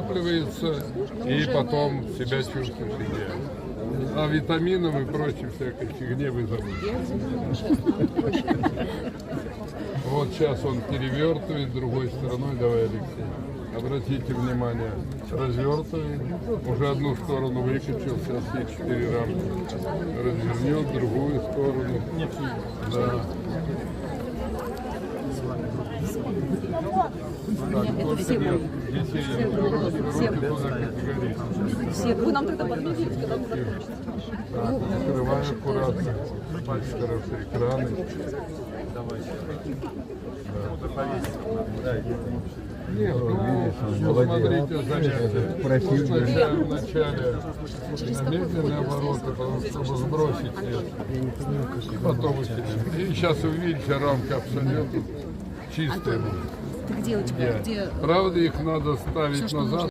Накапливается и потом себя чувствуешь идеально. А витаминов и прочей всякой фигне вы забыли. Вот сейчас он перевертывает другой стороной. Давай, Алексей. Обратите внимание, развертывает. Уже одну сторону выкачал, сейчас все четыре рамки. Развернет другую сторону. Да. Я руки, руки туда категорично. Все. Вы нам тогда подведите, когда мы закончим. Так, открывай аккуратно. Хорошо, экраны. Нет, ну, смотрите занятия. Сначала в начале медленные обороты, потому что чтобы сбросить вес. И потом. И сейчас увидите, рамка абсолютно чистая. Где у тебя? Где? Правда, их надо ставить назад.